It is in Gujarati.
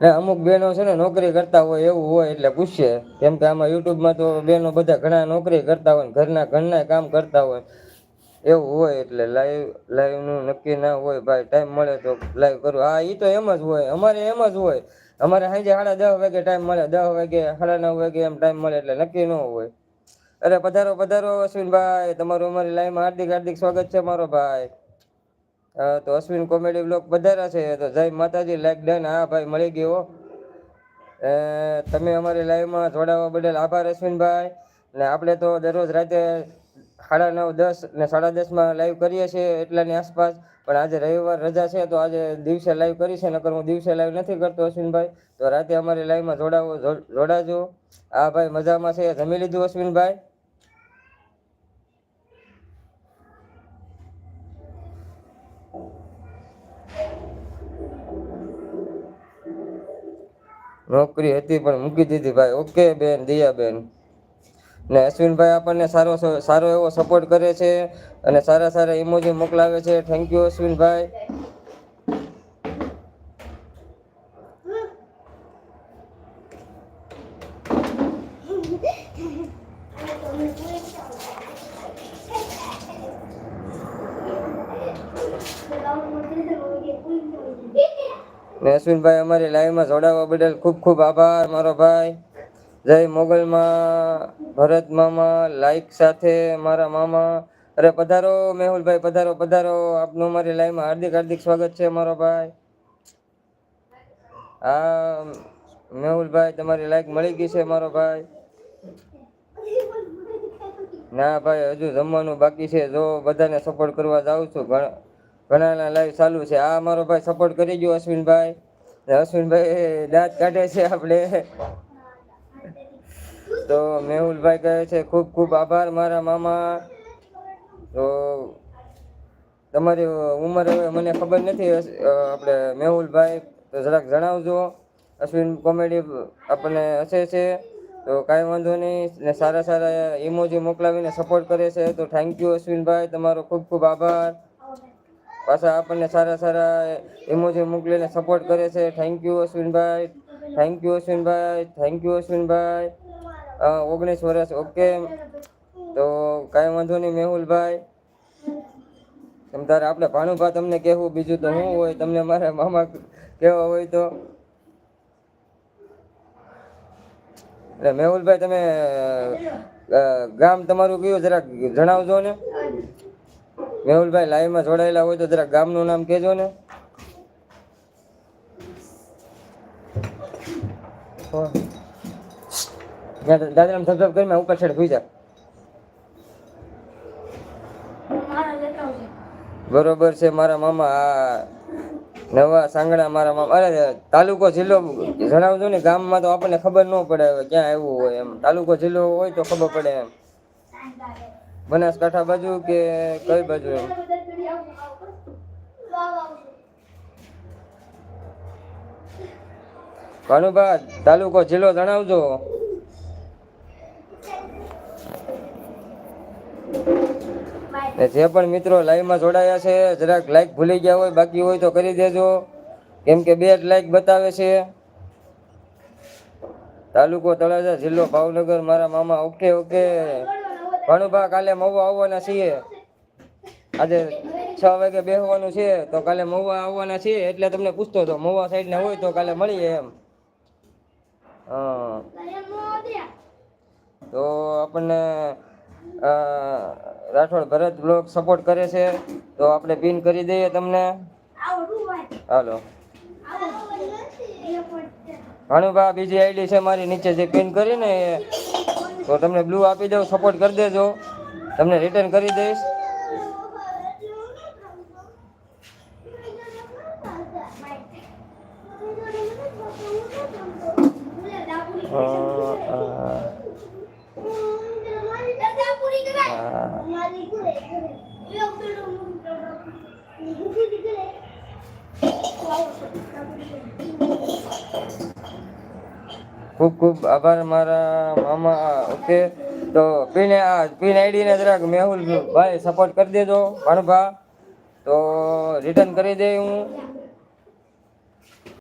ને અમુક બહેનો છે ને નોકરી કરતા હોય એવું હોય એટલે પૂછશે કેમ કે આમાં યુટ્યુબમાં તો બહેનો બધા ઘણા નોકરી કરતા હોય ઘરના ઘરના કામ કરતા હોય. એવું હોય એટલે લાઈવ, લાઈવનું નક્કી ના હોય ભાઈ, ટાઈમ મળે તો લાઈવ કરું. હા એ તો એમ જ હોય. અમારે એમ જ હોય. અમારે સાંજે સાડા દસ વાગે ટાઈમ મળે. દસ વાગે, સાડા નવ વાગે એમ ટાઈમ મળે એટલે નક્કી ન હોય. અરે પધારો પધારો અશ્વિનભાઈ. તમારું અમારી લાઈવમાં હાર્દિક હાર્દિક સ્વાગત છે મારો ભાઈ. તો અશ્વિન કોમેડી બ્લોગ પધાર્યા છે, તો જય માતાજી લાઈક ડન હા ભાઈ, મળી ગયો. તમે અમારી લાઈવમાં જોડાવા બદલ આભાર અશ્વિનભાઈ. ને આપણે તો દરરોજ રાતે સાડા નવ, દસ ને સાડા દસમાં લાઈવ કરીએ છીએ એટલાની આસપાસ. પણ આજે રવિવાર રજા છે, તો આજે દિવસે લાઈવ કરી છે, નકર હું દિવસે લાઈવ નથી કરતો અશ્વિનભાઈ. તો રાતે અમારી લાઈવમાં જોડાવો જોડાજો. આ ભાઈ, મજામાં છે, જમી લીધું અશ્વિનભાઈ? નોકરી હતી પણ મૂકી દીધી ભાઈ. ઓકે બેન દયાબેન ને અશ્વિનભાઈ આપણને સારો સારો એવો સપોર્ટ કરે છે અને સારા સારા ઇમોજી મોકલાવે છે. થેન્ક યુ અશ્વિનભાઈ. ને અશ્વિનભાઈ અમારી લાઈવમાં જોડાવા બદલ ખૂબ ખૂબ આભાર, મારો ભાઈ. જય મોગલમાં ભરત મામા, લાઈક સાથે મારા મામા. અરે પધારો મેહુલભાઈ, પધારો પધારો. આપનું અમારી લાઈવમાં હાર્દિક હાર્દિક સ્વાગત છે, મારો ભાઈ. હા મેહુલભાઈ, તમારી લાઈક મળી ગઈ છે, મારો ભાઈ. ના ભાઈ, હજુ જમવાનું બાકી છે. જો બધાને સપોર્ટ કરવા જાઉં છું, ઘણા ઘણાના લાઈવ ચાલુ છે. આ મારો ભાઈ સપોર્ટ કરી ગયો અશ્વિનભાઈ. અશ્વિનભાઈ દાંત કાઢે છે આપણે. તો મેહુલભાઈ કહે છે, ખૂબ ખૂબ આભાર મારા મામા. તો તમારી ઉંમર હવે મને ખબર નથી આપણે મેહુલભાઈ, તો જરાક જણાવજો. અશ્વિન કોમેડી આપણને હશે છે. તો કાંઈ વાંધો નહીં. ને સારા સારા ઇમોજી મોકલાવીને સપોર્ટ કરે છે. તો થેન્ક યુ અશ્વિનભાઈ, તમારો ખૂબ ખૂબ આભાર. પાછા આપણને સારા સારા ઇમોજી મોકલીને સપોર્ટ કરે છે. Thank you Ashwinbhai. Thank you Ashwinbhai. Thank you અશ્વિનભાઈ. ઓગણીસ વર્ષ ઓકે તો કાંઈ વાંધો નહીં, મેહુલભાઈ. તમ તારે આપણે ભાનુભા તમને કહેવું, બીજું તો શું હોય, તમને મારા મામા કહેવા હોય તો. એટલે મેહુલભાઈ, તમે ગામ તમારું કયું, જરાક જણાવજો ને. મેહુલભાઈ લાઈવમાં જોડાયેલા હોય તો જરા ગામનું નામ કહેજો ને. દાદાને સબસ્ક્રાઈબ કરી ઉપર છેડ સુઈ જા. બરોબર છે, મારા મામા નવા સાંગણા મારા મામા, અરે, તાલુકો જિલ્લો જણાવજો ને, ગામમાં તો આપણને ખબર ન પડે ક્યાં આવ્યું હોય એમ. તાલુકો જિલ્લો હોય તો ખબર પડે એમ. બનાસકાંઠા બાજુ કે કઈ બાજુ એમ? ભાનુભા તાલુકો જિલ્લો જણાવજો. જે પણ મિત્રો લાઈવમાં જોડાયા છે, જરાક લાઈક ભૂલી ગયા હોય, બાકી હોય તો કરી દેજો. કેમ કે બે જ લાઈક બતાવે છે. તાલુકો તળાજા જિલ્લો ભાવનગર, મારા મામા ઓકે ઓકે ભાનુભા કાલે મહુવા આવવાના છીએ. આજે છ વાગે બેસવાનું છે, તો કાલે મહુવા આવવાના છીએ એટલે તમને પૂછતો હતો, મહુવા સાઈડના હોય તો કાલે મળીએ એમ. તો આપણને રાઠોડ ભરત બ્લોગ સપોર્ટ કરે છે, તો આપણે પિન કરી દઈએ તમને. હાલો. ભાણુભા બીજી આઈડી છે મારી, નીચે જે પિન કરીને એ તો તમને બ્લુ આપી દઉં સપોર્ટ કરી દેજો. તમને રિટર્ન કરી દઈશ. અ, ખૂબ ખૂબ આભાર મારા મામા ઓકે. તો પીને આ પીન આઈડીને જરાક મેહુલ ભાઈ સપોર્ટ કરી દેજો, ભાણભા. તો રિટર્ન કરી દે હું.